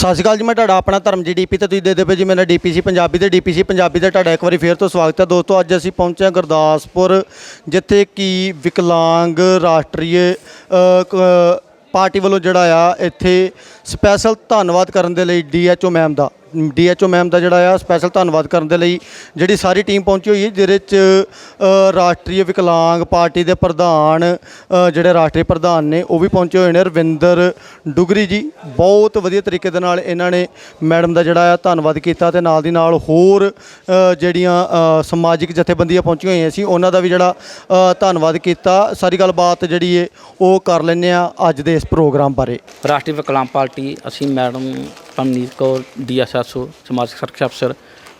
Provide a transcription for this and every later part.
ਸਤਿ ਸ਼੍ਰੀ ਅਕਾਲ ਜੀ, ਮੈਂ ਤੁਹਾਡਾ ਆਪਣਾ ਧਰਮ ਜੀ ਡੀਪੀ ਤੇ ਤੁਸੀਂ ਦੇ ਪਏ ਜੀ, ਮੇਰਾ ਡੀਪੀਸੀ ਪੰਜਾਬੀ ਤੇ ਡੀਪੀਸੀ ਪੰਜਾਬੀ ਦਾ ਤੁਹਾਡਾ ਇੱਕ ਵਾਰੀ ਫੇਰ ਤੋਂ ਸਵਾਗਤ ਹੈ। ਦੋਸਤੋ, ਅੱਜ ਅਸੀਂ ਪਹੁੰਚੇ ਹਾਂ ਗੁਰਦਾਸਪੁਰ, ਜਿੱਥੇ ਕਿ ਵਿਕਲਾਂਗ ਰਾਸ਼ਟਰੀ ਪਾਰਟੀ ਵੱਲੋਂ ਜਿਹੜਾ ਆ, ਇੱਥੇ ਸਪੈਸ਼ਲ ਧੰਨਵਾਦ ਕਰਨ ਦੇ ਲਈ ਡੀਐਚਓ ਮੈਮ ਦਾ, ਡੀਐਚਓ ਮੈਮ ਦਾ ਜਿਹੜਾ ਆ, ਸਪੈਸ਼ਲ ਧੰਨਵਾਦ ਕਰਨ ਦੇ ਲਈ ਜਿਹੜੀ ਸਾਰੀ ਟੀਮ ਪਹੁੰਚੀ ਹੋਈ ਹੈ, ਜਿਹਦੇ ਚ ਰਾਸ਼ਟਰੀ ਵਿਕਲਾਂਗ ਪਾਰਟੀ ਦੇ ਪ੍ਰਧਾਨ ਜਿਹੜੇ ਰਾਸ਼ਟਰੀ ਪ੍ਰਧਾਨ ਨੇ, ਉਹ ਵੀ ਪਹੁੰਚੇ ਹੋਏ ਨੇ। ਰਵਿੰਦਰ ਡੁਗਰੀ ਜੀ, ਬਹੁਤ ਵਧੀਆ ਤਰੀਕੇ ਦੇ ਨਾਲ ਇਹਨਾਂ ਨੇ ਮੈਡਮ ਦਾ ਜਿਹੜਾ ਆ, ਧੰਨਵਾਦ ਕੀਤਾ ਤੇ ਨਾਲ ਦੀ ਨਾਲ ਹੋਰ ਜਿਹੜੀਆਂ ਸਮਾਜਿਕ ਜਥੇਬੰਦੀਆਂ ਪਹੁੰਚੀਆਂ ਹੋਈਆਂ ਸੀ, ਉਹਨਾਂ ਦਾ ਵੀ ਜਿਹੜਾ ਧੰਨਵਾਦ ਕੀਤਾ। ਸਾਰੀ ਗੱਲਬਾਤ ਜਿਹੜੀ ਹੈ ਉਹ ਕਰ ਲੈਂਦੇ ਆ ਅੱਜ ਦੇ ਇਸ ਪ੍ਰੋਗਰਾਮ ਬਾਰੇ। ਰਾਸ਼ਟਰੀ ਵਿਕਲਾਂਗ ਪਾਰਟੀ ਅਸੀਂ ਮੈਡਮ ਪਮਨੀਤ ਕੌਰ ਡੀਐਸਐਸਓ ਸਮਾਜ ਸੁਰੱਖਿਆ ਅਫਸਰ,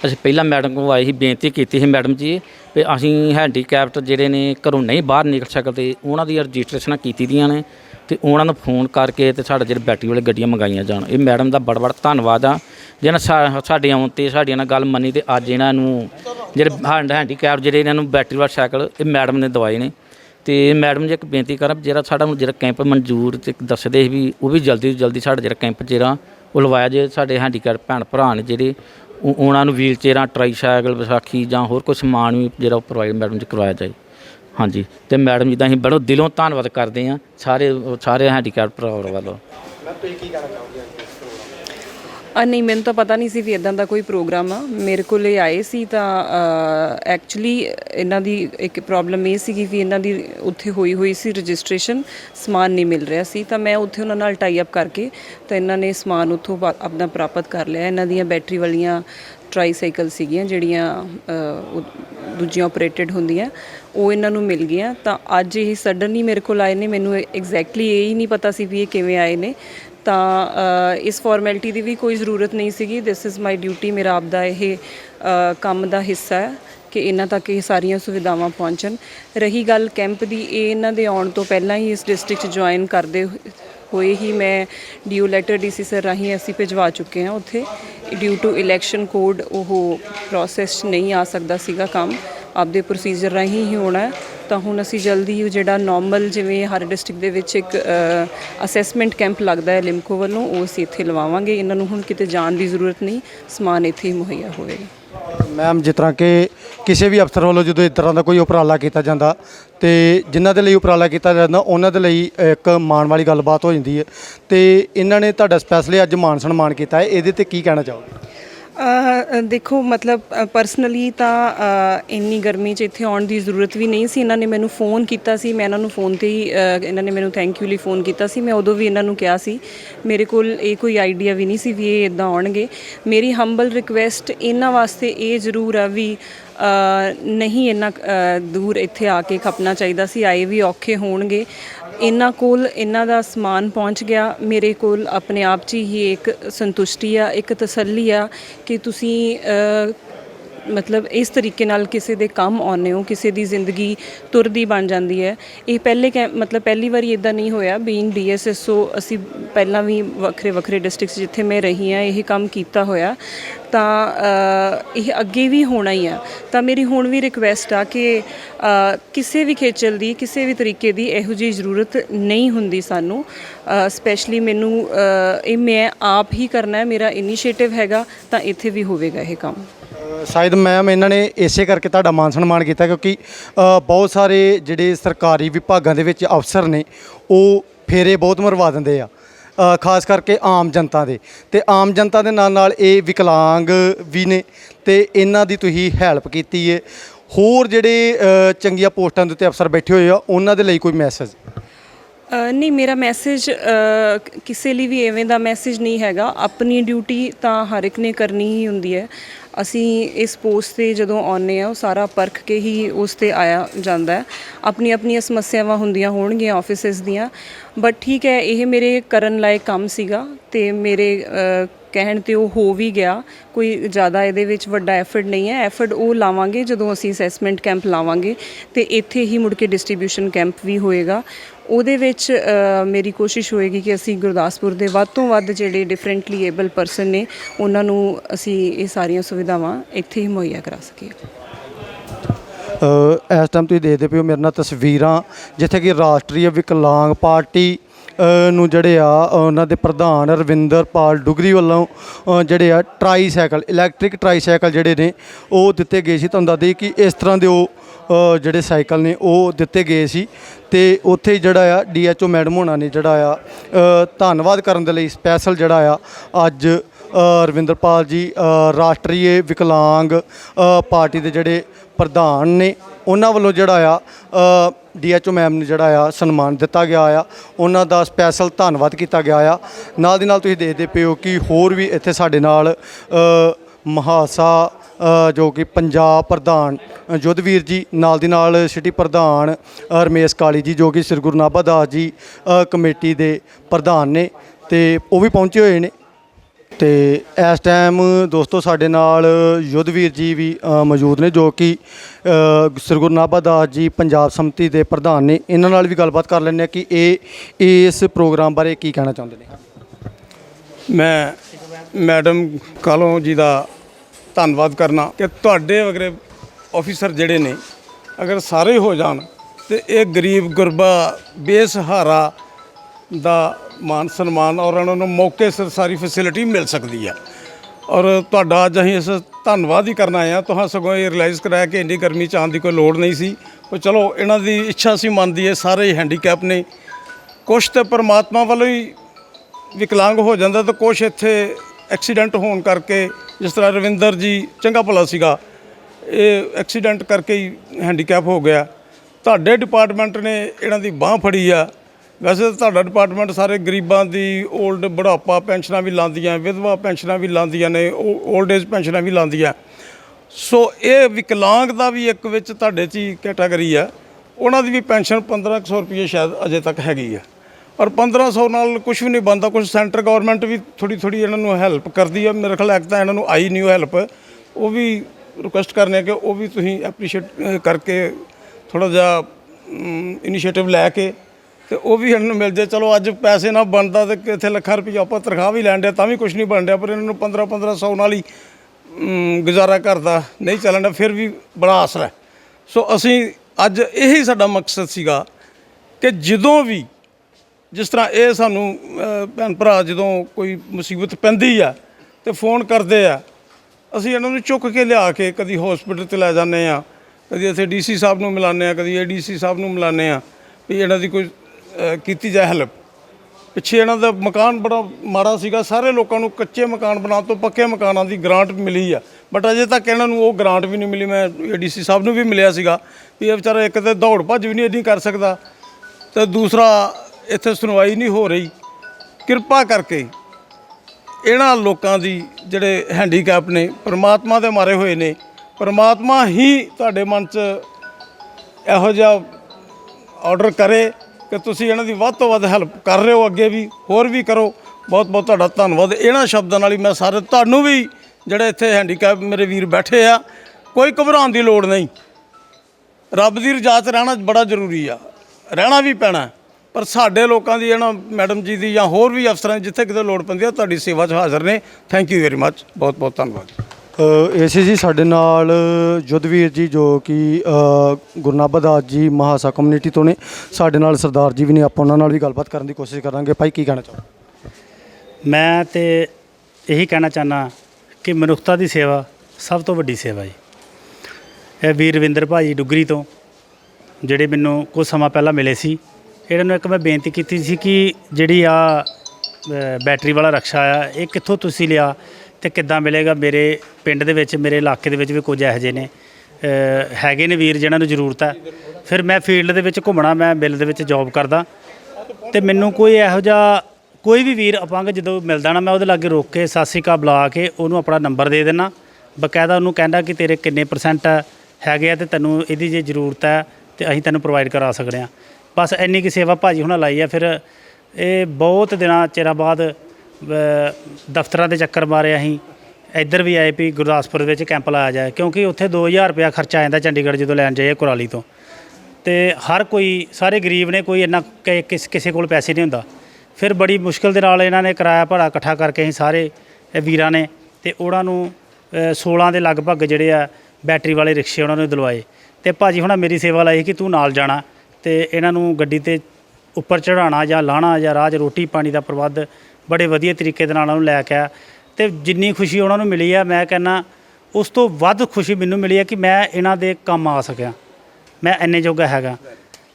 ਅਸੀਂ ਪਹਿਲਾਂ ਮੈਡਮ ਕੋਲ ਆਏ ਸੀ, ਬੇਨਤੀ ਕੀਤੀ ਸੀ ਮੈਡਮ ਜੀ, ਵੀ ਅਸੀਂ ਹੈਂਡੀਕੈਪਟ ਜਿਹੜੇ ਨੇ ਘਰੋਂ ਨਹੀਂ ਬਾਹਰ ਨਿਕਲ ਸਕਦੇ, ਉਹਨਾਂ ਦੀ ਰਜਿਸਟ੍ਰੇਸ਼ਨਾਂ ਕੀਤੀ ਦੀਆਂ ਨੇ, ਤੇ ਉਹਨਾਂ ਨੂੰ ਫੋਨ ਕਰਕੇ ਤੇ ਸਾਡੇ ਜਿਹੜੇ ਬੈਟਰੀ ਵਾਲੇ ਗੱਡੀਆਂ ਮੰਗਾਈਆਂ ਜਾਣ। ਇਹ ਮੈਡਮ ਦਾ ਬੜਾ ਬੜਾ ਧੰਨਵਾਦ ਆ, ਜਿਹਨਾਂ ਸਾ- ਸਾਡੇ ਆਉਣ ਤੇ ਸਾਡੀਆਂ ਨਾਲ ਗੱਲ ਮੰਨੀ ਤੇ ਅੱਜ ਇਹਨਾਂ ਨੂੰ ਜਿਹੜੇ ਹੈਂਡ ਹੈਂਡੀਕੈਪ ਜਿਹੜੇ ਇਹਨਾਂ ਨੂੰ ਬੈਟਰੀ ਵਾਲੇ ਸਾਈਕਲ, ਇਹ ਮੈਡਮ ਨੇ ਦਵਾਏ ਨੇ। ਤੇ ਮੈਡਮ ਜੀ ਇੱਕ ਬੇਨਤੀ ਕਰਾਂ ਵੀ ਜਿਹੜਾ ਸਾਡਾ ਹੁਣ ਜਿਹੜਾ ਕੈਂਪ ਮਨਜ਼ੂਰ ਤੇ ਦੱਸਦੇ ਸੀ ਵੀ ਉਹ ਵੀ ਜਲਦੀ ਤੋਂ ਜਲਦੀ ਸਾਡਾ ਜਿਹੜਾ ਕੈਂਪ ਜਿਹੜਾ ਉਹ ਲਵਾਇਆ ਜੇ, ਸਾਡੇ ਹੈਂਡੀਕੈਪ ਭੈਣ ਭਰਾ ਨੇ ਜਿਹੜੇ ਉਹ- ਉਹਨਾਂ ਨੂੰ ਵੀਲ ਚੇਅਰਾਂ ਟਰਾਈਸਾਈਕਲ ਵਿਸਾਖੀ ਜਾਂ ਹੋਰ ਕੋਈ ਸਮਾਨ ਵੀ ਜਿਹੜਾ ਉਹ ਪ੍ਰੋਵਾਈਡ ਮੈਡਮ ਜੀ ਕਰਵਾਇਆ ਜਾਏ। ਹਾਂਜੀ, ਤੇ ਮੈਡਮ ਜੀ ਦਾ ਅਸੀਂ ਬੜੋ ਦਿਲੋਂ ਧੰਨਵਾਦ ਕਰਦੇ ਹਾਂ, ਸਾਰੇ ਸਾਰੇ ਹੈਂਡੀਕੈਪ ਭਰਾ ਵੱਲੋਂ। ਆ ਨਹੀਂ, ਮੈਨੂੰ ਤਾਂ ਪਤਾ ਨਹੀਂ ਸੀ ਵੀ ਇਦਾਂ ਦਾ ਕੋਈ ਪ੍ਰੋਗਰਾਮ ਆ ਮੇਰੇ ਕੋਲ ਇਹ ਆਏ ਸੀ ਤਾਂ ਐਕਚੁਅਲੀ ਇਹਨਾਂ ਦੀ ਇੱਕ ਪ੍ਰੋਬਲਮ ਇਹ ਸੀਗੀ ਵੀ ਇਹਨਾਂ ਦੀ ਉੱਥੇ ਹੋਈ ਹੋਈ ਸੀ ਰਜਿਸਟ੍ਰੇਸ਼ਨ ਸਮਾਨ ਨਹੀਂ ਮਿਲ ਰਿਹਾ ਸੀ ਤਾਂ ਮੈਂ ਉੱਥੇ ਉਹਨਾਂ ਨਾਲ ਟਾਈ ਅਪ ਕਰਕੇ ਤਾਂ ਇਹਨਾਂ ਨੇ ਸਮਾਨ ਉੱਥੋਂ ਬਾ- ਆਪਣਾ ਪ੍ਰਾਪਤ ਕਰ ਲਿਆ। ਇਹਨਾਂ ਦੀਆਂ ਬੈਟਰੀ ਵਾਲੀਆਂ ਟਰਾਈਸਾਈਕਲ ਸੀਗੀਆਂ ਜਿਹੜੀਆਂ ਦੂਜੀਆਂ ਆਪਰੇਟਡ ਹੁੰਦੀਆਂ, ਉਹ ਇਹਨਾਂ ਨੂੰ ਮਿਲ ਗਈਆਂ। ਤਾਂ ਅੱਜ ਇਹ ਸਡਨਲੀ ਮੇਰੇ ਕੋਲ ਆਏ ਨੇ, ਮੈਨੂੰ ਐਗਜ਼ੈਕਟਲੀ ਇਹ ਹੀ ਨਹੀਂ ਪਤਾ ਸੀ ਵੀ ਇਹ ਕਿਵੇਂ ਆਏ ਨੇ। ਤਾਂ ਇਸ ਫਾਰਮੈਲਿਟੀ ਦੀ ਵੀ ਕੋਈ ਜ਼ਰੂਰਤ ਨਹੀਂ ਸੀਗੀ। ਦਿਸ ਇਜ਼ ਮਾਈ ਡਿਊਟੀ ਮੇਰਾ ਆਪਦਾ ਇਹ ਕੰਮ ਦਾ ਹਿੱਸਾ ਹੈ ਕਿ ਇਹਨਾਂ ਤੱਕ ਇਹ ਸਾਰੀਆਂ ਸੁਵਿਧਾਵਾਂ ਪਹੁੰਚਣ। ਰਹੀ ਗੱਲ ਕੈਂਪ ਦੀ, ਇਹ ਇਹਨਾਂ ਦੇ ਆਉਣ ਤੋਂ ਪਹਿਲਾਂ ਹੀ ਇਸ ਡਿਸਟ੍ਰਿਕਟ 'ਚ ਜੁਆਇਨ ਕਰਦੇ ਹੋਏ- ਹੀ ਮੈਂ ਡਿਊ ਲੈਟਰ ਡੀਸੀ ਸਰ ਰਾਹੀਂ ਅਸੀਂ ਭਿਜਵਾ ਚੁੱਕੇ ਹਾਂ ਉੱਥੇ। ਡਿਊ ਟੂ ਇਲੈਕਸ਼ਨ ਕੋਡ ਉਹ ਪ੍ਰੋਸੈਸ 'ਚ ਨਹੀਂ ਆ ਸਕਦਾ ਸੀਗਾ ਕੰਮ। ਆਪਦੇ ਪ੍ਰੋਸੀਜਰ ਰਾਹੀਂ ਹੀ ਹੋਣਾ ਤਾਂ ਹੁਣ ਅਸੀਂ ਜਲਦੀ ਹੀ ਜਿਹੜਾ ਨਾਰਮਲ ਜਿਵੇਂ ਹਰ ਡਿਸਟ੍ਰਿਕਟ ਦੇ ਵਿੱਚ ਇੱਕ ਅਸੈਸਮੈਂਟ ਕੈਂਪ ਲੱਗਦਾ ਹੈ ਲਿਮਕੋ ਵੱਲੋਂ, ਉਹ ਅਸੀਂ ਇੱਥੇ ਲਵਾਵਾਂਗੇ। ਇਹਨਾਂ ਨੂੰ ਹੁਣ ਕਿਤੇ ਜਾਣ ਦੀ ਜ਼ਰੂਰਤ ਨਹੀਂ, ਸਮਾਨ ਇੱਥੇ ਹੀ ਮੁਹੱਈਆ ਹੋਵੇਗਾ। ਮੈਮ ਜਿਸ ਤਰ੍ਹਾਂ ਕਿ ਕਿਸੇ ਵੀ ਅਫਸਰ ਵੱਲੋਂ ਜਦੋਂ ਇਸ ਤਰ੍ਹਾਂ ਦਾ ਕੋਈ ਉਪਰਾਲਾ ਕੀਤਾ ਜਾਂਦਾ ਤੇ ਜਿਨ੍ਹਾਂ ਦੇ ਲਈ ਉਪਰਾਲਾ ਕੀਤਾ ਜਾਂਦਾ, ਉਹਨਾਂ ਦੇ ਲਈ ਇੱਕ ਮਾਣ ਵਾਲੀ ਗੱਲਬਾਤ ਹੋ ਜਾਂਦੀ ਹੈ। ਤੇ ਇਹਨਾਂ ਨੇ ਤੁਹਾਡਾ ਸਪੈਸ਼ਲੀ ਅੱਜ ਮਾਣ ਸਨਮਾਨ ਕੀਤਾ ਹੈ। ਇਹਦੇ ਤੇ ਕੀ ਕਹਿਣਾ ਚਾਹੋਗੇ? ਦੇਖੋ ਮਤਲਬ ਪਰਸਨਲੀ ਤਾਂ ਇੰਨੀ ਗਰਮੀ 'ਚ ਇੱਥੇ ਆਉਣ ਦੀ ਜ਼ਰੂਰਤ ਵੀ ਨਹੀਂ ਸੀ। ਇਹਨਾਂ ਨੇ ਮੈਨੂੰ ਫੋਨ ਕੀਤਾ ਸੀ। ਮੈਂ ਇਹਨਾਂ ਨੂੰ ਫੋਨ ਤੇ ਹੀ ਅ, ਇਹਨਾਂ ਨੇ ਮੈਨੂੰ ਥੈਂਕ ਯੂ ਲਈ ਫੋਨ ਕੀਤਾ ਸੀ। ਮੈਂ ਉਦੋਂ ਵੀ ਇਹਨਾਂ ਨੂੰ ਕਿਹਾ ਸੀ। ਮੇਰੇ ਕੋਲ ਇਹ ਕੋਈ ਆਈਡੀਆ ਵੀ ਨਹੀਂ ਸੀ ਵੀ ਇਹ ਇਦਾਂ ਆਉਣਗੇ। ਮੇਰੀ ਹੰਬਲ ਰਿਕੁਐਸਟ ਇਹਨਾਂ ਵਾਸਤੇ ਇਹ ਜ਼ਰੂਰ ਆ ਵੀ ਅ, ਨਹੀਂ ਇੰਨਾ ਅ, ਦੂਰ ਇੱਥੇ ਆ ਕੇ ਖਪਣਾ ਚਾਹੀਦਾ ਸੀ। ਆਏ ਵੀ ਔਖੇ ਹੋਣਗੇ। ਇਹਨਾਂ ਕੋਲ ਇਹਨਾਂ ਦਾ ਸਮਾਨ ਪਹੁੰਚ ਗਿਆ। ਮੇਰੇ ਕੋਲ ਆਪਣੇ ਆਪ 'ਚ ਹੀ ਇੱਕ ਸੰਤੁਸ਼ਟੀ ਆ, ਇੱਕ ਤਸੱਲੀ ਆ ਕਿ ਤੁਸੀਂ ਮਤਲਬ ਇਸ ਤਰੀਕੇ ਨਾਲ ਕਿਸੇ ਦੇ ਕੰਮ ਆਉਂਦੇ ਹੋ ਕਿਸੇ ਦੀ ਜ਼ਿੰਦਗੀ ਤੁਰਦੀ ਬਣ ਜਾਂਦੀ ਹੈ। ਇਹ ਪਹਿਲੇ ਕੈ- ਮਤਲਬ ਪਹਿਲੀ ਵਾਰੀ ਇਦਾਂ ਨਹੀਂ ਹੋਇਆ ਬੀਇੰਗ ਡੀਐਸਐਸਓ ਅਸੀਂ ਪਹਿਲਾਂ ਵੀ ਵੱਖਰੇ ਵੱਖਰੇ ਡਿਸਟ੍ਰਿਕਟਸ ਜਿੱਥੇ ਮੈਂ ਰਹੀ ਹਾਂ ਇਹ ਕੰਮ ਕੀਤਾ ਹੋਇਆ। ਤਾਂ ਅ, ਇਹ ਅੱਗੇ ਵੀ ਹੋਣਾ ਹੀ ਆ। ਤਾਂ ਮੇਰੀ ਹੁਣ ਵੀ ਰਿਕੁਐਸਟ ਆ ਕਿ ਅ, ਕਿਸੇ ਵੀ ਖੇਚਲ ਦੀ ਕਿਸੇ ਵੀ ਤਰੀਕੇ ਦੀ ਇਹੋ ਜਿਹੀ ਜ਼ਰੂਰਤ ਨਹੀਂ ਹੁੰਦੀ ਸਾਨੂੰ। ਸਪੈਸ਼ਲੀ ਮੈਨੂੰ ਅ, ਇਹ ਮੈਂ ਆਪ ਹੀ ਕਰਨਾ ਹੈ ਮੇਰਾ ਇਨੀਸ਼ੀਏਟਿਵ ਹੈਗਾ ਤਾਂ ਇੱਥੇ ਵੀ ਹੋਵੇਗਾ ਇਹ ਕੰਮ। ਸ਼ਾਇਦ ਮੈਮ ਇਹਨਾਂ ਨੇ ਇਸੇ ਕਰਕੇ ਤੁਹਾਡਾ ਮਾਨ ਸਨਮਾਨ ਕੀਤਾ ਕਿਉਂਕਿ ਅ, ਬਹੁਤ ਸਾਰੇ ਜਿਹੜੇ ਸਰਕਾਰੀ ਵਿਭਾਗਾਂ ਦੇ ਵਿੱਚ ਅਫਸਰ ਨੇ ਉਹ ਫੇਰੇ ਬਹੁਤ ਮਰਵਾ ਦਿੰਦੇ ਆ। ਅ, ਖਾਸ ਕਰਕੇ ਆਮ ਜਨਤਾ ਦੇ। ਤੇ ਆਮ ਜਨਤਾ ਦੇ ਨਾਲ ਨਾਲ ਇਹ ਵਿਕਲਾਂਗ ਵੀ ਨੇ ਤੇ ਇਹਨਾਂ ਦੀ ਤੁਸੀਂ ਹੈਲਪ ਕੀਤੀ ਹੈ ਹੋਰ ਜਿਹੜੇ ਅ, ਚੰਗੀਆਂ ਪੋਸਟਾਂ ਦੇ ਉੱਤੇ ਅਫਸਰ ਬੈਠੇ ਹੋਏ ਆ ਉਹਨਾਂ ਦੇ ਲਈ ਕੋਈ ਮੈਸੇਜ ਨਹੀਂ, ਮੇਰਾ ਮੈਸੇਜ ਕਿਸੇ ਲਈ ਵੀ ਐਵੇਂ ਦਾ ਮੈਸੇਜ ਨਹੀਂ ਹੈਗਾ। ਆਪਣੀ ਡਿਊਟੀ ਤਾਂ ਹਰ ਇੱਕ ਨੇ ਕਰਨੀ ਹੀ ਹੁੰਦੀ ਹੈ। ਅਸੀਂ ਇਸ ਪੋਸਟ ਤੇ ਜਦੋਂ ਆਉਂਦੇ ਆ ਉਹ ਸਾਰਾ ਪਰਖ ਕੇ ਹੀ ਉਸ ਤੇ ਆਇਆ ਜਾਂਦਾ ਹੈ। ਆਪਣੀ ਆਪਣੀਆਂ ਸਮੱਸਿਆਵਾਂ ਹੁੰਦੀਆਂ ਹੋਣਗੀਆਂ ਆਫਿਸਿਸ ਦੀਆਂ। ਬਟ ਠੀਕ ਹੈ, ਇਹ ਮੇਰੇ ਕਰਨ ਲਾਇਕ ਕੰਮ ਸੀਗਾ ਤੇ ਮੇਰੇ ਕਹਿਣ ਤੇ ਉਹ ਹੋ ਵੀ ਗਿਆ। ਕੋਈ ਜ਼ਿਆਦਾ ਇਹਦੇ ਵਿੱਚ ਵੱਡਾ ਐਫਰਟ ਨਹੀਂ ਹੈ। ਐਫਰਟ ਉਹ ਲਾਵਾਂਗੇ ਜਦੋਂ ਅਸੀਂ ਅਸੈਸਮੈਂਟ ਕੈਂਪ ਲਾਵਾਂਗੇ ਤੇ ਇੱਥੇ ਹੀ ਮੁੜ ਕੇ ਡਿਸਟ੍ਰੀਬਿਊਸ਼ਨ ਕੈਂਪ ਵੀ ਹੋਏਗਾ। ਉਹਦੇ ਵਿੱਚ ਮੇਰੀ ਕੋਸ਼ਿਸ਼ ਹੋਏਗੀ ਕਿ ਅਸੀਂ ਗੁਰਦਾਸਪੁਰ ਦੇ ਵੱਧ ਤੋਂ ਵੱਧ ਜਿਹੜੇ ਡਿਫਰੈਂਟਲੀ ਏਬਲ ਪਰਸਨ ਨੇ, ਉਹਨਾਂ ਨੂੰ ਅਸੀਂ ਇਹ ਸਾਰੀਆਂ ਸੁਵਿਧਾਵਾਂ ਇੱਥੇ ਹੀ ਮੁਹੱਈਆ ਕਰਾ ਸਕੀਏ। ਇਸ ਟਾਈਮ ਤੁਸੀਂ ਦੇਖਦੇ ਪਿਓ ਮੇਰੇ ਨਾਲ ਤਸਵੀਰਾਂ, ਜਿੱਥੇ ਕਿ ਰਾਸ਼ਟਰੀ ਵਿਕਲਾਂਗ ਪਾਰਟੀ ਨੂੰ ਜਿਹੜੇ ਆ ਉਹਨਾਂ ਦੇ ਪ੍ਰਧਾਨ ਰਵਿੰਦਰ ਪਾਲ ਡੁਗਰੀ ਵੱਲੋਂ ਜਿਹੜੇ ਆ ਟਰਾਈਸਾਈਕਲ ਇਲੈਕਟ੍ਰਿਕ ਟਰਾਈਸਾਈਕਲ ਜਿਹੜੇ ਨੇ ਉਹ ਦਿੱਤੇ ਗਏ ਸੀ। ਤੁਹਾਨੂੰ ਦੱਸ ਦਈਏ ਕਿ ਇਸ ਤਰ੍ਹਾਂ ਦੇ ਉਹ ਜਿਹੜੇ ਸਾਈਕਲ ਨੇ ਉਹ ਦਿੱਤੇ ਗਏ ਸੀ। ਤੇ ਉੱਥੇ ਜਿਹੜਾ ਆ ਡੀਐਚਓ ਮੈਡਮ ਹੋਣਾ ਨੇ ਜਿਹੜਾ ਆ ਧੰਨਵਾਦ ਕਰਨ ਦੇ ਲਈ ਸਪੈਸ਼ਲ ਜਿਹੜਾ ਆ ਅੱਜ ਰਵਿੰਦਰਪਾਲ ਜੀ ਅ, ਰਾਸ਼ਟਰੀ ਵਿਕਲਾਂਗ ਪਾਰਟੀ ਦੇ ਜਿਹੜੇ ਪ੍ਰਧਾਨ ਨੇ ਉਹਨਾਂ ਵੱਲੋਂ ਜਿਹੜਾ ਆ ਡੀਐਚਓ ਮੈਮ ਨੂੰ ਜਿਹੜਾ ਆ ਸਨਮਾਨ ਦਿੱਤਾ ਗਿਆ ਆ। ਉਹਨਾਂ ਦਾ ਸਪੈਸ਼ਲ ਧੰਨਵਾਦ ਕੀਤਾ ਗਿਆ ਆ। ਨਾਲ ਦੀ ਨਾਲ ਤੁਸੀਂ ਦੇਖਦੇ ਪਏ ਹੋ ਕਿ ਹੋਰ ਵੀ ਇੱਥੇ ਸਾਡੇ ਨਾਲ ਮਹਾਸਾ ਜੋ ਕਿ ਪੰਜਾਬ ਪ੍ਰਧਾਨ ਅ, ਯੁੱਧਵੀਰ ਜੀ ਨਾਲ ਦੀ ਨਾਲ ਸਿਟੀ ਪ੍ਰਧਾਨ ਰਮੇਸ਼ ਕਾਲੀ ਜੀ ਜੋ ਕਿ ਸ੍ਰੀ ਗੁਰੂ ਨਾਭਾ ਦਾਸ ਜੀ ਕਮੇਟੀ ਦੇ ਪ੍ਰਧਾਨ ਨੇ ਤੇ ਉਹ ਵੀ ਪਹੁੰਚੇ ਹੋਏ ਨੇ। ਤੇ ਇਸ ਟਾਈਮ ਦੋਸਤੋ ਸਾਡੇ ਨਾਲ ਯੁੱਧਵੀਰ ਜੀ ਵੀ ਅ, ਮੌਜੂਦ ਨੇ ਜੋ ਕਿ ਸ੍ਰੀ ਗੁਰੂ ਨਾਭਾ ਦਾਸ ਜੀ ਪੰਜਾਬ ਸਮਿਤੀ ਦੇ ਪ੍ਰਧਾਨ ਨੇ। ਇਹਨਾਂ ਨਾਲ ਵੀ ਗੱਲਬਾਤ ਕਰ ਲੈਂਦੇ ਆ ਕਿ ਇਹ ਇਸ ਪ੍ਰੋਗਰਾਮ ਬਾਰੇ ਕੀ ਕਹਿਣਾ ਚਾਹੁੰਦੇ ਨੇ। ਮੈਂ ਮੈਡਮ ਕਾਲੋਂ ਜੀ ਦਾ ਧੰਨਵਾਦ ਕਰਨਾ ਕਿ ਤੁਹਾਡੇ ਵਗਰੇ ਆਫੀਸਰ ਜਿਹੜੇ ਨੇ ਅਗਰ ਸਾਰੇ ਹੋ ਜਾਣ ਤੇ ਇਹ ਗਰੀਬ ਗੁਰਬਾ ਬੇਸਹਾਰਾ ਦਾ ਮਾਨ ਸਨਮਾਨ ਔਰ ਉਹਨਾਂ ਨੂੰ ਮੌਕੇ ਸਿਰ ਸਾਰੀ ਫੈਸਿਲਿਟੀ ਮਿਲ ਸਕਦੀ ਹੈ। ਔਰ ਤੁਹਾਡਾ ਅੱਜ ਅਸੀਂ ਇਸ ਧੰਨਵਾਦ ਹੀ ਕਰਨਾ ਆਏ ਹਾਂ। ਤੁਹਾਂ ਸਗੋਂ ਇਹ ਰਿਅਲਾਈਜ਼ ਕਰਾਇਆ ਕਿ ਇੰਨੀ ਗਰਮੀ ਚ ਆਉਣ ਦੀ ਕੋਈ ਲੋੜ ਨਹੀਂ ਸੀ। ਪਰ ਚਲੋ, ਇਹਨਾਂ ਦੀ ਇੱਛਾ ਸੀ ਮੰਨਦੀ ਹੈ, ਸਾਰੇ ਹੈਂਡੀਕੈਪ ਨੇ। ਕੁਛ ਤੇ ਪਰਮਾਤਮਾ ਵੱਲੋਂ ਹੀ ਵਿਕਲਾਂਗ ਹੋ ਜਾਂਦਾ ਤਾਂ ਕੁਛ ਇੱਥੇ ਐਕਸੀਡੈਂਟ ਹੋਣ ਕਰਕੇ, ਜਿਸ ਤਰ੍ਹਾਂ ਰਵਿੰਦਰ ਜੀ ਚੰਗਾ ਭਲਾ ਸੀਗਾ, ਇਹ ਐਕਸੀਡੈਂਟ ਕਰਕੇ ਹੀ ਹੈਂਡੀਕੈਪ ਹੋ ਗਿਆ। ਤੁਹਾਡੇ ਡਿਪਾਰਟਮੈਂਟ ਨੇ ਇਹਨਾਂ ਦੀ ਬਾਹ ਫੜੀ ਆ। ਵੈਸੇ ਤਾਂ ਤੁਹਾਡਾ ਡਿਪਾਰਟਮੈਂਟ ਸਾਰੇ ਗਰੀਬਾਂ ਦੀ 올ਡ ਬੁਢਾਪਾ ਪੈਨਸ਼ਨਾਂ ਵੀ ਲਾਉਂਦੀਆਂ ਵਿਧਵਾ ਪੈਨਸ਼ਨਾਂ ਵੀ ਲਾਉਂਦੀਆਂ ਨੇ 올ਡ ਏਜ ਪੈਨਸ਼ਨਾਂ ਵੀ ਲਾਉਂਦੀਆਂ ਸੋ ਇਹ ਵਿਕਲਾਂਗ ਦਾ ਵੀ ਇੱਕ ਵਿੱਚ ਤੁਹਾਡੇ 'ਚ ਹੀ ਕੈਟਾਗਰੀ ਆ। ਉਹਨਾਂ ਦੀ ਵੀ ਪੈਨਸ਼ਨ 1500 ਰੁਪਏ ਸ਼ਾਇਦ ਅਜੇ ਤੱਕ ਹੈਗੀ ਆ। ਔਰ 1500 ਨਾਲ ਕੁਝ ਵੀ ਨਹੀਂ ਬਣਦਾ ਕੁਝ ਸੈਂਟਰ ਗਵਰਨਮੈਂਟ ਵੀ ਥੋੜੀ ਥੋੜੀ ਇਹਨਾਂ ਨੂੰ ਹੈਲਪ ਕਰਦੀ ਆ। ਮੇਰੇ ਖਿਆਲ ਇੱਕ ਤਾਂ ਇਹਨਾਂ ਨੂੰ ਆਈ ਨਿਊ ਹੈਲਪ ਉਹ ਵੀ ਰਿਕੁਐਸਟ ਕਰਨੇ ਆ ਕਿ ਉਹ ਵੀ ਤੁਸੀਂ ਐਪਰੀਸ਼ੀਏਟ ਕਰਕੇ ਥੋੜਾ ਜਿਹਾ ਇਨੀਸ਼ੀਏਟਿਵ ਲੈ ਕੇ ਤੇ ਉਹ ਵੀ ਇਹਨਾਂ ਨੂੰ ਮਿਲ ਜੇ ਚਲੋ ਅੱਜ ਪੈਸੇ ਨਾ ਬਣਦਾ ਤੇ ਕਿੱਥੇ ਲੱਖਾਂ ਰੁਪਏ ਆਪਾਂ ਤਨਖਾਹ ਵੀ ਲੈਣ ਡਿਆ ਤਾਂ ਵੀ ਕੁਝ ਨਹੀਂ ਬਣ ਰਿਹਾ ਪਰ ਇਹਨਾਂ ਨੂੰ 15 1500 ਨਾਲ ਹੀ ਗੁਜ਼ਾਰਾ ਕਰਦਾ, ਨਹੀਂ ਚੱਲਣ ਦਾ ਫਿਰ ਵੀ ਬੜਾ ਆਸਰਾ ਹੈ। ਸੋ ਅਸੀਂ ਅੱਜ ਇਹੀ ਸਾਡਾ ਮਕਸਦ ਸੀਗਾ ਕਿ ਜਦੋਂ ਵੀ ਜਿਸ ਤਰ੍ਹਾਂ ਇਹ ਸਾਨੂੰ ਭੈਣ ਭਰਾ ਜਦੋਂ ਕੋਈ ਮੁਸੀਬਤ ਪੈਂਦੀ ਆ ਤੇ ਫੋਨ ਕਰਦੇ ਆ, ਅਸੀਂ ਇਹਨਾਂ ਨੂੰ ਚੁੱਕ ਕੇ ਲਿਆ ਕੇ ਕਦੀ ਹਸਪੀਟਲ ਤੇ ਲੈ ਜਾਂਦੇ ਆ, ਕਦੀ ਇੱਥੇ ਡੀਸੀ ਸਾਹਿਬ ਨੂੰ ਮਿਲਾਉਂਦੇ ਆ, ਕਦੀ ਏਡੀਸੀ ਸਾਹਿਬ ਨੂੰ ਮਿਲਾਉਂਦੇ ਆ, ਵੀ ਇਹਨਾਂ ਦੀ ਕੋਈ ਕੀਤੀ ਜਾਏ ਹੈਲਪ। ਪਿੱਛੇ ਇਹਨਾਂ ਦਾ ਮਕਾਨ ਬੜਾ ਮਾੜਾ ਸੀਗਾ। ਸਾਰੇ ਲੋਕਾਂ ਨੂੰ ਕੱਚੇ ਮਕਾਨ ਬਣਾਉਣ ਤੋਂ ਪੱਕੇ ਮਕਾਨਾਂ ਦੀ ਗ੍ਰਾਂਟ ਮਿਲੀ ਆ। ਬਟ ਅਜੇ ਤੱਕ ਇਹਨਾਂ ਨੂੰ ਉਹ ਗ੍ਰਾਂਟ ਵੀ ਨਹੀਂ ਮਿਲੀ। ਮੈਂ ਏਡੀਸੀ ਸਾਹਿਬ ਨੂੰ ਵੀ ਮਿਲਿਆ ਸੀਗਾ ਵੀ ਇਹ ਵਿਚਾਰਾ ਇੱਕ ਤੇ ਦੌੜ ਭੱਜ ਵੀ ਨਹੀਂ ਇੰਨੀ ਕਰ ਸਕਦਾ ਤੇ ਦੂਸਰਾ ਇੱਥੇ ਸੁਣਵਾਈ ਨਹੀਂ ਹੋ ਰਹੀ। ਕਿਰਪਾ ਕਰਕੇ ਇਹਨਾਂ ਲੋਕਾਂ ਦੀ ਜਿਹੜੇ ਹੈਂਡੀਕੈਪ ਨੇ, ਪਰਮਾਤਮਾ ਦੇ ਮਾਰੇ ਹੋਏ ਨੇ, ਪਰਮਾਤਮਾ ਹੀ ਤੁਹਾਡੇ ਮਨ 'ਚ ਇਹੋ ਜਿਹਾ ਆਰਡਰ ਕਰੇ ਕਿ ਤੁਸੀਂ ਇਹਨਾਂ ਦੀ ਵੱਧ ਤੋਂ ਵੱਧ ਹੈਲਪ ਕਰ ਰਹੇ ਹੋ, ਅੱਗੇ ਵੀ, ਹੋਰ ਵੀ ਕਰੋ। ਬਹੁਤ ਬਹੁਤ ਤੁਹਾਡਾ ਧੰਨਵਾਦ। ਇਹਨਾਂ ਸ਼ਬਦਾਂ ਨਾਲ ਹੀ ਮੈਂ ਸਾਰੇ, ਤੁਹਾਨੂੰ ਵੀ ਜਿਹੜੇ ਇੱਥੇ ਹੈਂਡੀਕੈਪ ਮੇਰੇ ਵੀਰ ਬੈਠੇ ਆ, ਕੋਈ ਘਬਰਾਉਣ ਦੀ ਲੋੜ ਨਹੀਂ। ਰੱਬ ਦੀ ਰਜਾ 'ਚ ਰਹਿਣਾ ਬੜਾ ਜ਼ਰੂਰੀ ਆ। ਰਹਿਣਾ ਵੀ ਪੈਣਾ। ਪਰ ਸਾਡੇ ਲੋਕਾਂ ਦੀ ਇਹਨਾਂ, ਮੈਡਮ ਜੀ ਦੀ ਜਾਂ ਹੋਰ ਵੀ ਅਫਸਰਾਂ ਦੀ ਜਿੱਥੇ ਕਿਤੇ ਲੋੜ ਪੈਂਦੀ ਆ, ਤੁਹਾਡੀ ਸੇਵਾ 'ਚ ਹਾਜ਼ਰ ਨੇ। ਥੈਂਕ ਯੂ ਵੈਰੀ ਮੱਚ ਬਹੁਤ ਬਹੁਤ ਧੰਨਵਾਦ। ਏਸੀ ਜੀ ਸਾਡੇ ਨਾਲ ਯੁੱਧਵੀਰ ਜੀ ਜੋ ਕਿ ਅ, ਗੁਰੂ ਨਾਭਾ ਦਾਸ ਜੀ ਮਹਾਸਾ ਕਮਿਊਨਿਟੀ ਤੋਂ ਨੇ। ਸਾਡੇ ਨਾਲ ਸਰਦਾਰ ਜੀ ਵੀ ਨੇ ਆਪਾਂ ਉਹਨਾਂ ਨਾਲ ਵੀ ਗੱਲਬਾਤ ਕਰਨ ਦੀ ਕੋਸ਼ਿਸ਼ ਕਰਾਂਗੇ। ਭਾਈ ਕੀ ਕਹਿਣਾ ਚਾਹੋ ਮੈਂ ਤੇ ਇਹੀ ਕਹਿਣਾ ਚਾਹਨਾ ਕਿ ਮਨੁੱਖਤਾ ਦੀ ਸੇਵਾ ਸਭ ਤੋਂ ਵੱਡੀ ਸੇਵਾ ਹੈ ਇਹ ਵੀਰ ਰਵਿੰਦਰ ਭਾਜੀ ਡੁਗਰੀ ਤੋਂ ਜਿਹੜੇ ਮੈਨੂੰ ਕੁਝ ਸਮਾਂ ਪਹਿਲਾਂ ਮਿਲੇ ਸੀ ਇਹਨਾਂ ਨੂੰ ਇੱਕ ਮੈਂ ਬੇਨਤੀ ਕੀਤੀ ਸੀ ਕਿ ਜਿਹੜੀ ਆ ਬੈਟਰੀ ਵਾਲਾ ਰਕਸ਼ਾ ਆ ਇਹ ਕਿੱਥੋਂ ਤੁਸੀਂ ਲਿਆ ਤੇ ਕਿੱਦਾਂ ਮਿਲੇਗਾ ਮੇਰੇ ਪਿੰਡ ਦੇ ਵਿੱਚ ਮੇਰੇ ਇਲਾਕੇ ਦੇ ਵਿੱਚ ਵੀ ਕੁਝ ਇਹੋ ਜਿਹੇ ਨੇ। ਅ, ਹੈਗੇ ਨੇ ਵੀਰ ਜਿਹਨਾਂ ਨੂੰ ਜ਼ਰੂਰਤ ਹੈ ਫਿਰ ਮੈਂ ਫੀਲਡ ਦੇ ਵਿੱਚ ਘੁੰਮਣਾ ਮੈਂ ਬਿੱਲ ਦੇ ਵਿੱਚ ਜੌਬ ਕਰਦਾ। ਤੇ ਮੈਨੂੰ ਕੋਈ ਇਹੋ ਜਿਹਾ ਕੋਈ ਵੀ ਵੀਰ ਅਪੰਗ ਜਦੋਂ ਮਿਲਦਾ ਨਾ ਮੈਂ ਉਹਦੇ ਲਾਗੇ ਰੋਕ ਕੇ ਸਤਿ ਸ਼੍ਰੀ ਅਕਾਲ ਬੁਲਾ ਕੇ ਉਹਨੂੰ ਆਪਣਾ ਨੰਬਰ ਦੇ ਦੇਣਾ ਬਕਾਇਦਾ ਉਹਨੂੰ ਕਹਿੰਦਾ ਕਿ ਤੇਰੇ ਕਿੰਨੇ ਪਰਸੈਂਟ ਹੈਗੇ ਆ ਤੇ ਤੈਨੂੰ ਇਹਦੀ ਜੇ ਜ਼ਰੂਰਤ ਹੈ ਤੇ ਅਸੀਂ ਤੈਨੂੰ ਪ੍ਰੋਵਾਈਡ ਕਰਾ ਸਕਦੇ ਹਾਂ ਬਸ ਇੰਨੀ ਕੀ ਸੇਵਾ ਭਾਜੀ ਹੁਣਾਂ ਲਾਈ ਆ। ਫਿਰ ਇਹ ਬਹੁਤ ਦਿਨਾਂ ਚਿਰਾਂ ਬਾਅਦ ਦਫ਼ਤਰਾਂ ਦੇ ਚੱਕਰ ਮਾਰੇ ਅਸੀਂ। ਇੱਧਰ ਵੀ ਆਏ ਵੀ ਗੁਰਦਾਸਪੁਰ ਵਿੱਚ ਕੈਂਪ ਲਾਇਆ ਜਾਏ ਕਿਉਂਕਿ ਉੱਥੇ 2000 ਰੁਪਇਆ ਖਰਚਾ ਆ ਜਾਂਦਾ ਚੰਡੀਗੜ੍ਹ ਜਦੋਂ ਲੈਣ ਜਾਈਏ ਕੁਰਾਲੀ ਤੋਂ। ਤੇ ਹਰ ਕੋਈ ਸਾਰੇ ਗਰੀਬ ਨੇ ਕੋਈ ਇੰਨਾ ਕਿ- ਕਿਸ ਕਿਸੇ ਕੋਲ ਪੈਸੇ ਨਹੀਂ ਹੁੰਦਾ। ਫਿਰ ਬੜੀ ਮੁਸ਼ਕਲ ਦੇ ਨਾਲ ਇਹਨਾਂ ਨੇ ਕਿਰਾਇਆ ਭਾੜਾ ਇਕੱਠਾ ਕਰਕੇ ਅਸੀਂ ਸਾਰੇ ਵੀਰਾਂ ਨੇ ਤੇ ਉਹਨਾਂ ਨੂੰ ਅ, 16 ਦੇ ਲਗਭਗ ਜਿਹੜੇ ਆ ਬੈਟਰੀ ਵਾਲੇ ਰਿਕਸ਼ੇ ਉਹਨਾਂ ਨੂੰ ਦਿਲਵਾਏ। ਤੇ ਭਾਜੀ ਹੁਣਾਂ ਮੇਰੀ ਸੇਵਾ ਲਈ ਕਿ ਤੂੰ ਨਾਲ ਜਾਣਾ ਤੇ ਇਹਨਾਂ ਨੂੰ ਗੱਡੀ ਤੇ ਉੱਪਰ ਚੜਾਉਣਾ ਜਾਂ ਲਾਣਾ ਜਾਂ ਰਾਜ ਰੋਟੀ ਪਾਣੀ ਦਾ ਪ੍ਰਬੰਧ ਬੜੇ ਵਧੀਆ ਤਰੀਕੇ ਦੇ ਨਾਲ ਉਹਨੂੰ ਲੈ ਕੇ ਆਇਆ ਤੇ ਜਿੰਨੀ ਖੁਸ਼ੀ ਉਹਨਾਂ ਨੂੰ ਮਿਲੀ ਆ, ਮੈਂ ਕਹਿੰਦਾ ਉਸ ਤੋਂ ਵੱਧ ਖੁਸ਼ੀ ਮੈਨੂੰ ਮਿਲੀ ਹੈ ਕਿ ਮੈਂ ਇਹਨਾਂ ਦੇ ਕੰਮ ਆ ਸਕਿਆ। ਮੈਂ ਇੰਨੇ ਜੋਗਾ ਹੈਗਾ।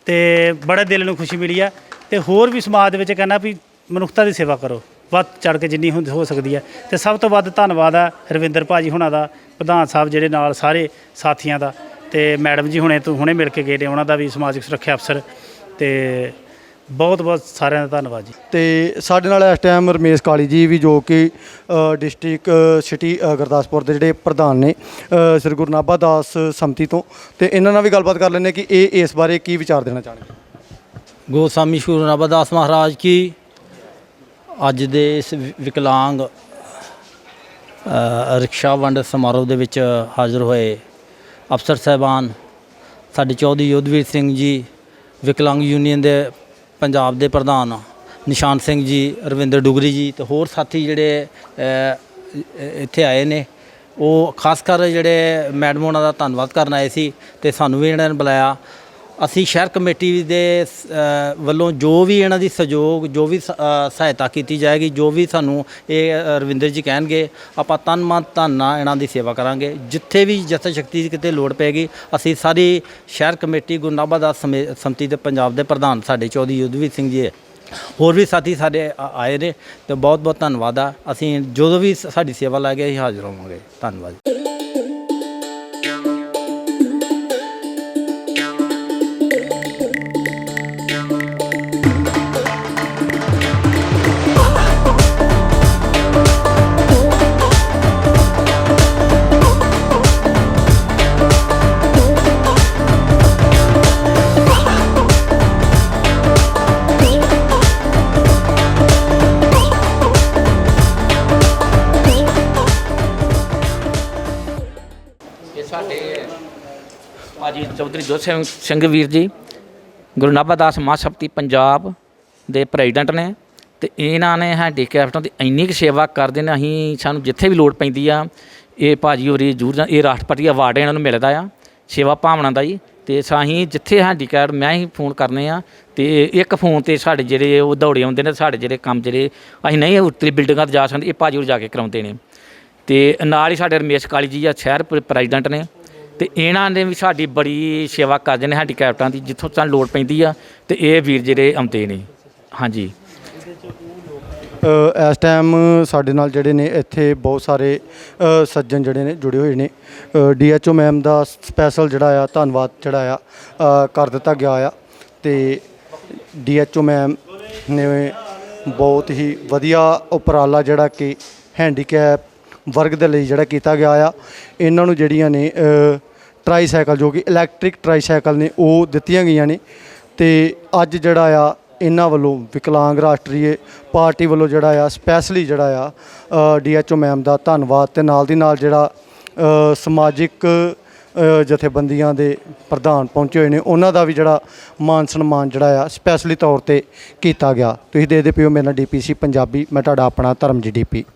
ਤੇ ਬੜੇ ਦਿਲ ਨੂੰ ਖੁਸ਼ੀ ਮਿਲੀ ਆ ਤੇ ਹੋਰ ਵੀ ਸਮਾਜ ਦੇ ਵਿੱਚ ਕਹਿੰਦਾ ਵੀ ਮਨੁੱਖਤਾ ਦੀ ਸੇਵਾ ਕਰੋ। ਵੱਧ ਚੜ ਕੇ ਜਿੰਨੀ ਹੁੰਦੀ, ਹੋ ਸਕਦੀ ਹੈ ਤੇ ਸਭ ਤੋਂ ਵੱਧ ਧੰਨਵਾਦ ਆ ਰਵਿੰਦਰ ਭਾਜੀ ਹੁਣਾਂ ਦਾ, ਪ੍ਰਧਾਨ ਸਾਹਿਬ ਜਿਹੜੇ ਨਾਲ ਸਾਰੇ ਸਾਥੀਆਂ ਦਾ ਤੇ ਮੈਡਮ ਜੀ ਹੁਣੇ ਤੋਂ ਹੁਣੇ ਮਿਲ ਕੇ ਗਏ ਨੇ, ਉਹਨਾਂ ਦਾ ਵੀ ਸਮਾਜਿਕ ਸੁਰੱਖਿਆ ਅਫਸਰ ਤੇ ਬਹੁਤ ਬਹੁਤ ਸਾਰਿਆਂ ਦਾ ਧੰਨਵਾਦ ਜੀ। ਤੇ ਸਾਡੇ ਨਾਲ ਇਸ ਟਾਈਮ ਰਮੇਸ਼ ਕਾਲੀ ਜੀ ਵੀ ਜੋ ਕਿ ਡਿਸਟ੍ਰਿਕਟ ਸਿਟੀ ਗੁਰਦਾਸਪੁਰ ਦੇ ਜਿਹੜੇ ਪ੍ਰਧਾਨ ਨੇ ਸ੍ਰੀ ਗੁਰੂ ਨਾਭਾ ਦਾਸ ਸਮਤੀ ਤੋਂ। ਤੇ ਇਹਨਾਂ ਨਾਲ ਵੀ ਗੱਲਬਾਤ ਕਰ ਲੈਂਦੇ ਕਿ ਇਹ ਇਸ ਬਾਰੇ ਕੀ ਵਿਚਾਰ ਦੇਣਾ ਚਾਹਣਗੇ। ਗੋਸਵਾਮੀ ਸ਼ੂਰ ਨਬਦਾਸ ਮਹਾਰਾਜ ਕੀ ਅੱਜ ਦੇ ਇਸ ਵਿਕਲਾਂਗ ਰਿਕਸ਼ਾ ਵੰਡ ਸਮਾਰੋਹ ਦੇ ਵਿੱਚ ਹਾਜ਼ਰ ਹੋਏ ਅਫਸਰ ਸਾਹਿਬਾਨ ਸਾਡੇ ਚੌਧਰੀ ਯੋਧਵੀਰ ਸਿੰਘ ਜੀ ਵਿਕਲਾਂਗ ਯੂਨੀਅਨ ਦੇ ਪੰਜਾਬ ਦੇ ਪ੍ਰਧਾਨ ਨਿਸ਼ਾਨ ਸਿੰਘ ਜੀ, ਰਵਿੰਦਰ ਡੁਗਰੀ ਜੀ ਤੇ ਹੋਰ ਸਾਥੀ ਜਿਹੜੇ ਇੱਥੇ ਆਏ ਨੇ, ਉਹ ਖਾਸ ਕਰ ਜਿਹੜੇ ਮੈਡਮ ਉਹਨਾਂ ਦਾ ਧੰਨਵਾਦ ਕਰਨ ਆਏ ਸੀ ਤੇ ਸਾਨੂੰ ਵੀ ਇਹਨਾਂ ਨੇ ਬੁਲਾਇਆ। ਅਸੀਂ ਸ਼ਹਿਰ ਕਮੇਟੀ ਦੇ ਅ, ਵੱਲੋਂ ਜੋ ਵੀ ਇਹਨਾਂ ਦੀ ਸਹਿਯੋਗ ਜੋ ਵੀ ਸ- ਅ, ਸਹਾਇਤਾ ਕੀਤੀ ਜਾਏਗੀ ਜੋ ਵੀ ਸਾਨੂੰ ਇਹ ਅ, ਰਵਿੰਦਰ ਜੀ ਕਹਿਣਗੇ ਆਪਾਂ ਤਨ ਮਨ ਧਨ ਨਾਲ ਇਹਨਾਂ ਦੀ ਸੇਵਾ ਕਰਾਂਗੇ। ਜਿੱਥੇ ਵੀ ਜਥਾ ਸ਼ਕਤੀ ਦੀ ਕਿਤੇ ਲੋੜ ਪਏਗੀ ਅਸੀਂ ਸਾਰੀ ਸ਼ਹਿਰ ਕਮੇਟੀ ਗੁਰੂ ਨਾਭਾ ਦਾਸ ਸਮੇ- ਸੰਮਤੀ ਦੇ ਪੰਜਾਬ ਦੇ ਪ੍ਰਧਾਨ ਸਾਡੇ ਚੌਧਰੀ ਯੁੱਧਵੀਰ ਸਿੰਘ ਜੀ ਹੈ। ਹੋਰ ਵੀ ਸਾਥੀ ਸਾਡੇ ਆ- ਆਏ ਨੇ ਤੇ ਬਹੁਤ ਬਹੁਤ ਧੰਨਵਾਦ ਆ। ਅਸੀਂ ਜਦੋਂ ਵੀ ਸ- ਸਾਡੀ ਸੇਵਾ ਲੱਗੇ ਅਸੀਂ ਹਾਜ਼ਰ ਹੋਵਾਂਗੇ। ਧੰਨਵਾਦ ਭਾਜੀ ਸਿੰਘ ਸਿੰਘ ਵੀਰ ਜੀ, ਗੁਰੂ ਨਾਭਾ ਦਾਸ ਮਹਾਂਸਭਤੀ ਪੰਜਾਬ ਦੇ ਪ੍ਰੈਜ਼ੀਡੈਂਟ ਨੇ ਤੇ ਇਹਨਾਂ ਨੇ ਹੈਂਡੀਕੈਪਟਾਂ ਦੀ ਇੰਨੀ ਕੁ ਸੇਵਾ ਕਰਦੇ ਨੇ, ਅਸੀਂ ਸਾਨੂੰ ਜਿੱਥੇ ਵੀ ਲੋੜ ਪੈਂਦੀ ਆ, ਇਹ ਭਾਜੀ ਹੋਰੀ ਜੂਰ ਇਹ ਰਾਸ਼ਟਰਪਤੀ ਅਵਾਰਡ ਇਹਨਾਂ ਨੂੰ ਮਿਲਦਾ ਆ, ਸੇਵਾ ਭਾਵਨਾ ਦਾ ਜੀ। ਤੇ ਸਾਹੀਂ ਜਿੱਥੇ ਹੈਂਡੀਕੈਪ ਮੈਂ ਹੀ ਫੋਨ ਕਰਨੇ ਆ, ਤੇ ਇੱਕ ਫੋਨ ਤੇ ਸਾਡੇ ਜਿਹੜੇ ਉਹ ਦੌੜੇ ਆਉਂਦੇ ਨੇ, ਸਾਡੇ ਜਿਹੜੇ ਕੰਮ ਜਿਹੜੇ, ਅਸੀਂ ਨਹੀਂ ਉੱਤਰੀ ਬਿਲਡਿੰਗਾਂ ਤੇ ਜਾ ਸਕਦੇ, ਇਹ ਭਾਜੀ ਹੋਰ ਜਾ ਕੇ ਕਰਾਉਂਦੇ ਨੇ। ਤੇ ਨਾਲ ਹੀ ਸਾਡੇ ਰਮੇਸ਼ ਕਾਲੀ ਜੀ ਆ, ਸ਼ਹਿਰ ਪ੍ਰੈਜ਼ੀਡੈਂਟ ਨੇ ਤੇ ਇਹਨਾਂ ਨੇ ਵੀ ਸਾਡੀ ਬੜੀ ਸੇਵਾ ਕਰਦੇ ਨੇ ਹੈਂਡੀਕੈਪਟਾਂ ਦੀ ਜਿੱਥੋਂ ਸਾਨੂੰ ਲੋੜ ਪੈਂਦੀ ਆ ਤੇ ਇਹ ਵੀਰ ਜਿਹੜੇ ਆਉਂਦੇ ਨੇ। ਹਾਂਜੀ। ਅ, ਇਸ ਟਾਈਮ ਸਾਡੇ ਨਾਲ ਜਿਹੜੇ ਨੇ ਇੱਥੇ ਬਹੁਤ ਸਾਰੇ ਅ, ਸੱਜਣ ਜਿਹੜੇ ਨੇ ਜੁੜੇ ਹੋਏ ਨੇ। ਡੀਐਚਓ ਮੈਮ ਦਾ ਸਪੈਸ਼ਲ ਜਿਹੜਾ ਆ ਧੰਨਵਾਦ ਜਿਹੜਾ ਆ ਅ, ਕਰ ਦਿੱਤਾ ਗਿਆ ਆ। ਤੇ ਡੀਐਚਓ ਮੈਮ ਨੇ ਬਹੁਤ ਹੀ ਵਧੀਆ ਉਪਰਾਲਾ ਜਿਹੜਾ ਕਿ ਹੈਂਡੀਕੈਪ ਵਰਗ ਦੇ ਲਈ ਜਿਹੜਾ ਕੀਤਾ ਗਿਆ ਆ ਇਹਨਾਂ ਨੂੰ ਜਿਹੜੀਆਂ ਨੇ ਅ, ਟਰਾਈਸਾਈਕਲ ਜੋ ਕਿ ਇਲੈਕਟ੍ਰਿਕ ਟਰਾਈਸਾਈਕਲ ਨੇ ਉਹ ਦਿੱਤੀਆਂ ਗਈਆਂ ਨੇ। ਤੇ ਅੱਜ ਜਿਹੜਾ ਆ ਇਹਨਾਂ ਵੱਲੋਂ ਵਿਕਲਾਂਗ ਰਾਸ਼ਟਰੀ ਪਾਰਟੀ ਵੱਲੋਂ ਜਿਹੜਾ ਆ ਸਪੈਸ਼ਲੀ ਜਿਹੜਾ ਆ ਡੀਐਚਓ ਮੈਮ ਦਾ ਧੰਨਵਾਦ ਤੇ ਨਾਲ ਦੀ ਨਾਲ ਜਿਹੜਾ ਸਮਾਜਿਕ ਜਥੇਬੰਦੀਆਂ ਦੇ ਪ੍ਰਧਾਨ ਪਹੁੰਚੇ ਹੋਏ ਨੇ ਉਹਨਾਂ ਦਾ ਵੀ ਜਿਹੜਾ ਮਾਨ ਸਨਮਾਨ ਜਿਹੜਾ ਆ ਸਪੈਸ਼ਲੀ ਤੌਰ ਤੇ ਕੀਤਾ ਗਿਆ। ਤੁਸੀਂ ਦੇਖਦੇ ਪਿਓ ਮੇਰਾ ਡੀਪੀਸੀ ਪੰਜਾਬੀ ਮੈਂ ਤੁਹਾਡਾ ਆਪਣਾ ਧਰਮਜੀ ਡੀਪੀ